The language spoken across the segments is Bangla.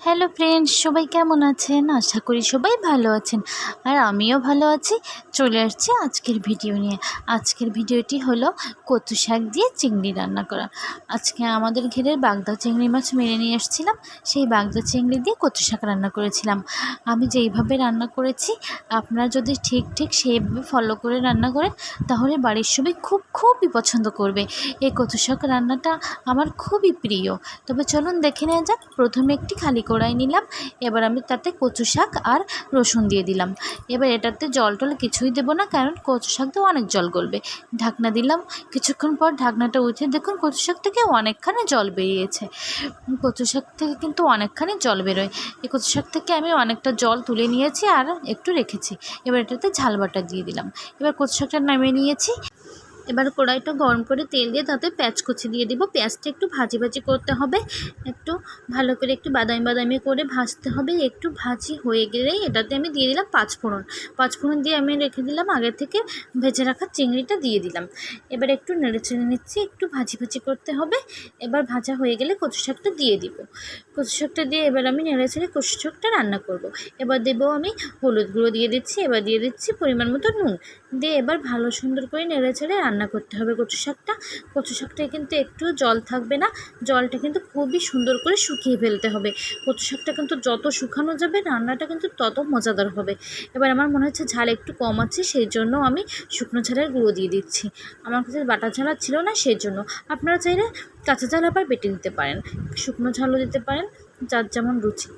হ্যালো ফ্রেন্ডস সবাই কেমন আছেন? আশা করি সবাই ভালো আছেন। আর আমিও ভালো আছি। চলে আসছি আজকের ভিডিও নিয়ে। আজকের ভিডিওটি হলো কচু শাক দিয়ে চিংড়ি রান্না করা। আজকে আমাদের ঘেরের বাগদা চিংড়ি মাছ মেরে নিয়ে এসেছিলাম সেই বাগদা চিংড়ি দিয়ে কচু শাক রান্না করেছিলাম। আমি যেইভাবে রান্না করেছি, আপনারা যদি ঠিক ঠিক সেইভাবে ফলো করে রান্না করেন, তাহলে বাড়ির সবাই খুব খুবই পছন্দ করবে। এই কচু শাক রান্নাটা আমার খুবই প্রিয়। তবে চলুন দেখে নেওয়া যাক। প্রথমে একটি খালি কড়াই নিলাম, এবার আমি তাতে কচু শাক আর রসুন দিয়ে দিলাম। এবার এটাতে জল টল কিছুই দেবো না, কারণ কচু শাক তো অনেক জল গলবে। ঢাকনা দিলাম, কিছুক্ষণ পর ঢাকনাটা উঠে দেখুন কচু শাক থেকে অনেকখানি জল বেরিয়েছে। কচু শাক থেকে কিন্তু অনেকখানি জল বেরোয়। এই কচু শাক থেকে আমি অনেকটা জল তুলে নিয়েছি আর একটু রেখেছি। এবার এটাতে ঝাল বাটা দিয়ে দিলাম। এবার কচু শাকটা নামিয়ে নিয়েছি। এবার কড়াইটা গরম করে তেল দিয়ে তাতে পেঁয়াজ কুচি দিয়ে দিব। পেঁয়াজটা একটু ভাজি ভাজি করতে হবে। একটু ভালো করে একটু বাদামি বাদামি করে ভাজতে হবে। একটু ভাজি হয়ে গেলেই এটাতে আমি দিয়ে দিলাম পাঁচফোড়ন পাঁচফোড়ন দিয়ে আমি রেখে দিলাম, আগে থেকে ভেজে রাখা চিংড়িটা দিয়ে দিলাম। এবার একটু নেড়ে চেড়ে নিচ্ছি, একটু ভাজি ভাজি করতে হবে। এবার ভাজা হয়ে গেলে কচু শাকটা দিয়ে দিব। কচু শাকটা দিয়ে এবার আমি নেড়ে ছেড়ে কচু শাকটা রান্না করব। এবার দেবো আমি হলুদ গুঁড়ো দিয়ে দিচ্ছি। এবার দিয়ে দিচ্ছি পরিমাণ মতো নুন। দিয়ে এবার ভালো সুন্দর করে নেড়ে ছেড়ে রান্না করতে হবে কচু শাকটা। কচু শাকটায় কিন্তু একটু জল থাকবে না। জলটা কিন্তু খুবই সুন্দর করে শুকিয়ে ফেলতে হবে। কচু শাকটা কিন্তু যত শুকানো যাবে, রান্নাটা কিন্তু তত মজাদার হবে। এবার আমার মনে হচ্ছে ঝাল একটু কম আছে, সেই জন্য আমি শুকনো ঝালের গুঁড়ো দিয়ে দিচ্ছি। আমার কাছে বাটা ঝাল ছিল না, সেই জন্য। আপনারা চাইলে কাঁচা ঝাল আবার বেটে দিতে পারেন। শুকনো ঝালও দিতে পারেন, যার যেমন রুচি।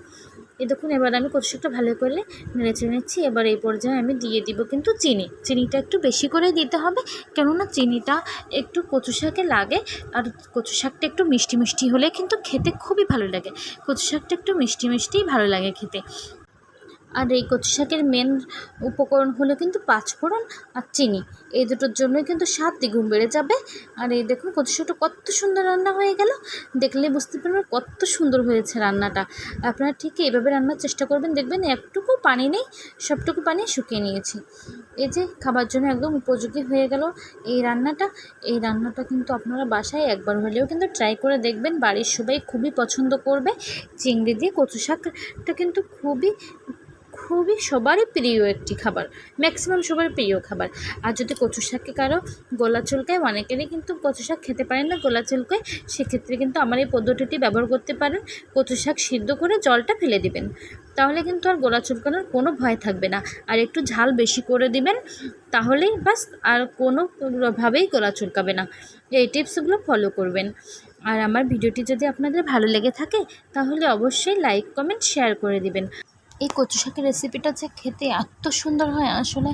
এই দেখুন, এবার আমি কচু শাকটা ভালো করে নেড়ে নিচ্ছি। এবার এই পর্যায়ে আমি দিয়ে দিব কিন্তু চিনি। চিনিটা একটু বেশি করে দিতে হবে, কেননা চিনিটা একটু কচু শাকে লাগে আর কচু শাকটা একটু মিষ্টি মিষ্টি হলে কিন্তু খেতে খুবই ভালো লাগে। কচু শাকটা একটু মিষ্টি মিষ্টিই ভালো লাগে খেতে। আর এই কচু শাকের মেন উপকরণ হলো কিন্তু পাঁচফোড়ন আর চিনি। এই দুটোর জন্যই কিন্তু স্বাদ দ্বিগুণ বেড়ে যাবে। আর এই দেখুন কচু শাকটা কত সুন্দর রান্না হয়ে গেল। দেখলে বুঝতে পারবেন কত সুন্দর হয়েছে রান্নাটা। আপনারা ঠিক এইভাবে রান্নার চেষ্টা করবেন। দেখবেন একটুকু পানি নেই, সবটুকু পানি শুকিয়ে নিয়েছি। এই যে খাবার জন্য একদম উপযোগী হয়ে গেল এই রান্নাটা। এই রান্নাটা কিন্তু আপনারা বাসায় একবার হলেও কিন্তু ট্রাই করে দেখবেন। বাড়ির সবাই খুবই পছন্দ করবে। চিংড়ি দিয়ে কচু শাকটা কিন্তু খুবই খুবই সবারই প্রিয় একটি খাবার ম্যাক্সিমাম সবার প্রিয় খাবার। আর যদি কচু শাককে কারও গলা চুলকায়, অনেকেরই কিন্তু কচু শাক খেতে পারেন না গোলা চুলকায়, সেক্ষেত্রে কিন্তু আমার এই পদ্ধতিটি ব্যবহার করতে পারেন। কচু শাক সিদ্ধ করে জলটা ফেলে দিবেন। তাহলে কিন্তু আর গোলা চুলকানোর কোনো ভয় থাকবে না। আর একটু ঝাল বেশি করে দিবেন, তাহলেই বাস আর কোনোভাবেই গোলা চুলকাবে না। এই টিপসগুলো ফলো করবেন। আর আমার ভিডিওটি যদি আপনাদের ভালো লেগে থাকে, তাহলে অবশ্যই লাইক, কমেন্ট, শেয়ার করে দিবেন। এই কচু শাকের রেসিপিটা যে খেতে এত সুন্দর হয়, আসলে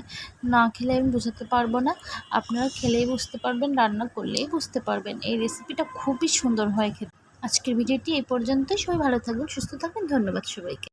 না খেলে আমি বোঝাতে পারব না। আপনারা খেলেই বুঝতে পারবেন, রান্না করলেই বুঝতে পারবেন। এই রেসিপিটা খুবই সুন্দর হয় খেতে। আজকের ভিডিওটি এই পর্যন্তই। সবাই ভালো থাকবেন, সুস্থ থাকবেন। ধন্যবাদ সবাইকে।